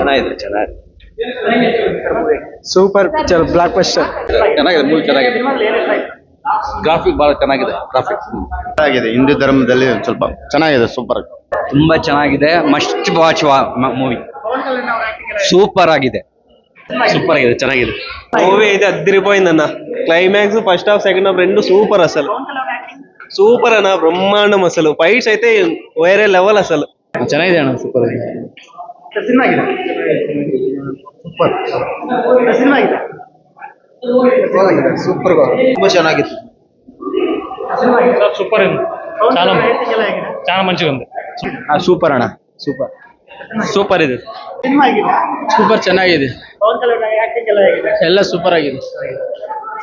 ಚೆನ್ನಾಗಿದೆ ಚೆನ್ನಾಗಿದೆ super picture block buster ಚೆನ್ನಾಗಿದೆ ಮೂವಿ ಚೆನ್ನಾಗಿದೆ ಗ್ರಾಫಿಕ್ ಬಹಳ ಚೆನ್ನಾಗಿದೆ ಗ್ರಾಫಿಕ್ ಆಗಿದೆ ಹಿಂದೂ ಧರ್ಮದಲ್ಲಿ ಒಂದ್ ಸ್ವಲ್ಪ ಚೆನ್ನಾಗಿದೆ ಸೂಪರ್ ತುಂಬಾ ಚೆನ್ನಾಗಿದೆ ಮಸ್ಟ್ ವಾಚ್ ಮೂವಿ ಸೂಪರ್ ಆಗಿದೆ ಸೂಪರ್ ಆಗಿದೆ ಚೆನ್ನಾಗಿದೆ మూవీ అయితే అద్దరిపోయిందన్న climax first half second half రెండు సూపర్ అసలు సూపర్ అన్న బ్రహ్మాండం అసలు ఫైట్స్ అయితే వేరే లెవెల్ అసలు ಚೆನ್ನಾಗಿದೆ ಅಣ್ಣ ಸೂಪರ್ ಆಗಿದೆ ಸಿನಿಮಾ ಆಗಿದೆ ಸೂಪರ್ ಸಿನಿಮಾ ಆಗಿದೆ ಸೂಪರ್ ತುಂಬಾ ಚೆನ್ನಾಗಿತ್ತು ಸಿನಿಮಾ ಆಗಿದೆ సూపర్ ఉంది చాలా ಎಲ್ಲ ಆಗಿದೆ చాలా మంచిగా ఉంది ಸೂಪರ್ ಅಣ್ಣ ಸೂಪರ್ ಸೂಪರ್ ಇದೆ ಸಿನಿಮಾ ಆಗಿದೆ ಸೂಪರ್ ಚೆನ್ನಾಗಿದೆ ಪವನ್ ಕಲ್ಯಾಣ್ ಆಕ್ಟಿಂಗ್ ಎಲ್ಲ ಆಗಿದೆ ಎಲ್ಲ ಸೂಪರ್ ಆಗಿದೆ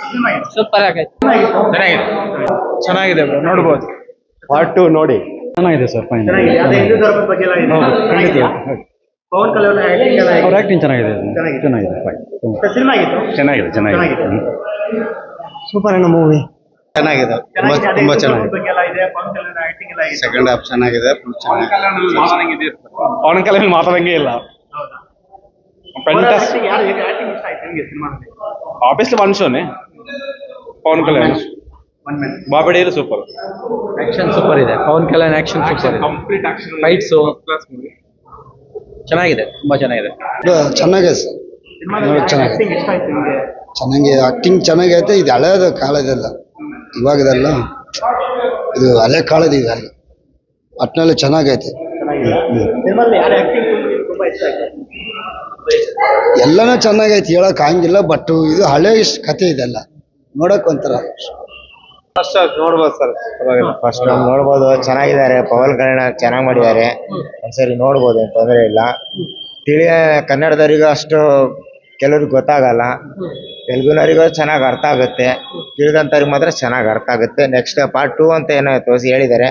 ಸಿನಿಮಾ ಆಗಿದೆ ಸೂಪರ್ ಆಗಿದೆ ಸಿನಿಮಾ ಆಗಿದೆ ಚೆನ್ನಾಗಿದೆ ಚೆನ್ನಾಗಿದೆ bro, ನೋಡ್ಬೋದು ಪಾರ್ಟ್ ಟು ನೋಡಿ ಚೆನ್ನಾಗಿದೆ ಸರ್ ಫೈನ್ ಚೆನ್ನಾಗಿದೆ ಅದೇ ಹಿಂದೂ ಧರ್ಮದ ಬಗ್ಗೆ ಎಲ್ಲ ಇದೆ ಚೆನ್ನಾಗಿದೆಯಾ? ಪವನ್ ಕಲ್ಯಾಣ್ ಆಕ್ಟಿಂಗ್ ಅವ್ರ ಆ್ಯಕ್ಟಿಂಗ್ ಚೆನ್ನಾಗಿದೆ. ಚೆನ್ನಾಗಿದೆ. ಸಿನಿಮಾ ಆಗಿತ್ತು? ಚೆನ್ನಾಗಿದೆ ಚೆನ್ನಾಗಿದೆ. ಸೂಪರ್ ಅಣ್ಣ ಮೂವಿ ಚೆನ್ನಾಗಿದೆ. ತುಂಬಾ ಚೆನ್ನಾಗಿದೆ. ಸೆಕೆಂಡ್ ಹಾಫ್ ಚೆನ್ನಾಗಿದೆ ಪವನ್ ಕಲ್ಯಾಣ್ ಮಾತಾಡಂಗೆ ಇಲ್ಲ. ಆಬ್ವಿಯಸ್ಲಿ ಒನ್ ಶೋನೆ ಪವನ್ ಕಲ್ಯಾಣ್. ಬಾಬಡಿಯಲ್ಲಿ ಸೂಪರ್ ಆಕ್ಷನ್ ಸೂಪರ್ ಇದೆ. ಪವನ್ ಕಲ್ಯಾಣ್ ಆಕ್ಷನ್ ಸೂಪರ್ ಇದೆ. ಫೈಟ್ಸ್ ಚೆನ್ನಾಗಿದೆ ತುಂಬಾ ಚೆನ್ನಾಗಿದೆ. ಚೆನ್ನಾಗಿದೆ ಸರ್. ಚೆನ್ನಾಗಿದೆ. ಆಕ್ಟಿಂಗ್ ಇಷ್ಟ ಆಯ್ತು ನಿಮಗೆ? ಚೆನ್ನಾಗಿ ಆಕ್ಟಿಂಗ್ ಚೆನ್ನಾಗೈತೆ ಇದು ಹಳೇದು ಕಾಲದಲ್ಲ ಇವಾಗದಲ್ಲ ಇದು ಹಳೆ ಕಾಲದ ಇದಲ್ಲ ಒಟ್ಟಿನಲ್ಲಿ ಚೆನ್ನಾಗೈತೆ. ಸಿನಿಮಾದಲ್ಲಿ ಯಾರು ಆಕ್ಟಿಂಗ್ ತುಂಬಾ ಇಷ್ಟ ಆಯ್ತು? ಎಲ್ಲನೂ ಚೆನ್ನಾಗೈತೆ ಹೇಳಕ್ ಹಂಗಿಲ್ಲ ಬಟ್ ಇದು ಹಳೆ ಇಷ್ಟ್ ಕತೆ ಇದೆಲ್ಲ. ನೋಡಕ್ ಒಂಥರ ನೋಡ್ಬೋದು ಸರ್ ಫಸ್ಟ್ ನೋಡ್ಬೋದು. ಚೆನ್ನಾಗಿದ್ದಾರೆ. ಪವನ್ ಕಲ್ಯಾಣ ಚೆನ್ನಾಗಿ ಮಾಡಿದ್ದಾರೆ. ಒಂದ್ಸರಿ ನೋಡ್ಬೋದು ಏನ್ ತೊಂದರೆ ಇಲ್ಲ. ತಿಳಿಯ ಕನ್ನಡದವರಿಗೂ ಅಷ್ಟು ಕೆಲವ್ರಿಗೆ ಗೊತ್ತಾಗಲ್ಲ. ತೆಲುಗುನವರಿಗೂ ಚೆನ್ನಾಗಿ ಅರ್ಥ ಆಗುತ್ತೆ. ತಿಳಿದಂಥವ್ರಿಗೆ ಮಾತ್ರ ಚೆನ್ನಾಗಿ ಅರ್ಥ ಆಗುತ್ತೆ. ನೆಕ್ಸ್ಟ್ ಪಾರ್ಟ್ ಟೂ ಅಂತ ಏನೋ ತೋರಿಸಿ ಹೇಳಿದ್ದಾರೆ.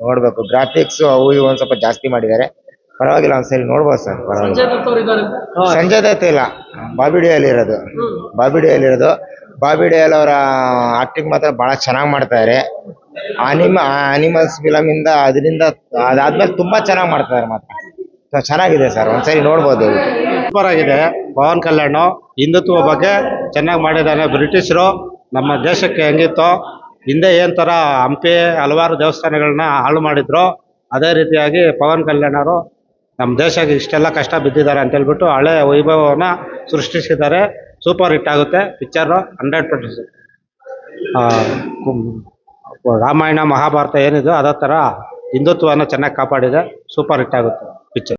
ನೋಡ್ಬೇಕು. ಗ್ರಾಫಿಕ್ಸ್ ಅವು ಇವು ಒಂದ್ ಸ್ವಲ್ಪ ಜಾಸ್ತಿ ಮಾಡಿದ್ದಾರೆ. ಪರವಾಗಿಲ್ಲ ಒಂದ್ಸರಿ ನೋಡ್ಬೋದು ಸರ್. ಪರವಾಗಿಲ್ಲ. ಸಂಜಯ್ ದತ್ತ ಇಲ್ಲ. ಬಾಬಿ ಬಾಬಿಡಿಯಲ್ಲಿರೋದು. ಇರೋದು ಬಾಬಿ ಡಿಯಲ್ಲಿ ಇರೋದು ಬಾಬಿಡಿ ಡಿಯಲ್ ಅವರ ಆಕ್ಟಿಂಗ್ ಮಾತ್ರ ಬಹಳ ಚೆನ್ನಾಗಿ ಮಾಡ್ತಾರೆ. ಅನಿಮ ಅನಿಮಲ್ಸ್ ಫಿಲಮ್ ಇಂದ ಅದರಿಂದ ಅದಾದ್ಮೇಲೆ ತುಂಬಾ ಚೆನ್ನಾಗಿ ಮಾಡ್ತಾರೆ ಮಾತ್ರ. So ಚೆನ್ನಾಗಿದೆ ಸರ್ ಒಂದ್ಸರಿ ನೋಡ್ಬೋದು. ಸೂಪರ್ ಆಗಿದೆ ಪವನ್ ಕಲ್ಯಾಣ್ ಹಿಂದುತ್ವ ಬಗ್ಗೆ ಚೆನ್ನಾಗಿ ಮಾಡಿದ್ದಾನೆ ಬ್ರಿಟಿಷರು. ನಮ್ಮ ದೇಶಕ್ಕೆ ಹೆಂಗಿತ್ತು ಹಿಂದೆ ಏನ್ ತರ ಹಂಪಿ ಹಲವಾರು ದೇವಸ್ಥಾನಗಳನ್ನ ಹಾಳು ಮಾಡಿದ್ರು ಅದೇ ರೀತಿಯಾಗಿ ಪವನ್ ಕಲ್ಯಾಣ್ ಅವರು ನಮ್ಮ ದೇಶಕ್ಕೆ ಇಷ್ಟೆಲ್ಲ ಕಷ್ಟ ಬಿದ್ದಿದ್ದಾರೆ ಅಂತ ಹೇಳ್ಬಿಟ್ಟು ಹಳೆ ವೈಭವವನ್ನ ಸೃಷ್ಟಿಸಿದ್ದಾರೆ. ಸೂಪರ್ ಹಿಟ್ ಆಗುತ್ತೆ. Picture hundred percent Ramayana, Mahabharata ಏನಿದೆ ಅದೇ ಥರ ಹಿಂದುತ್ವನ ಚೆನ್ನಾಗಿ ಕಾಪಾಡಿದೆ. ಸೂಪರ್ ಹಿಟ್ ಆಗುತ್ತೆ. ಪಿಕ್ಚರ್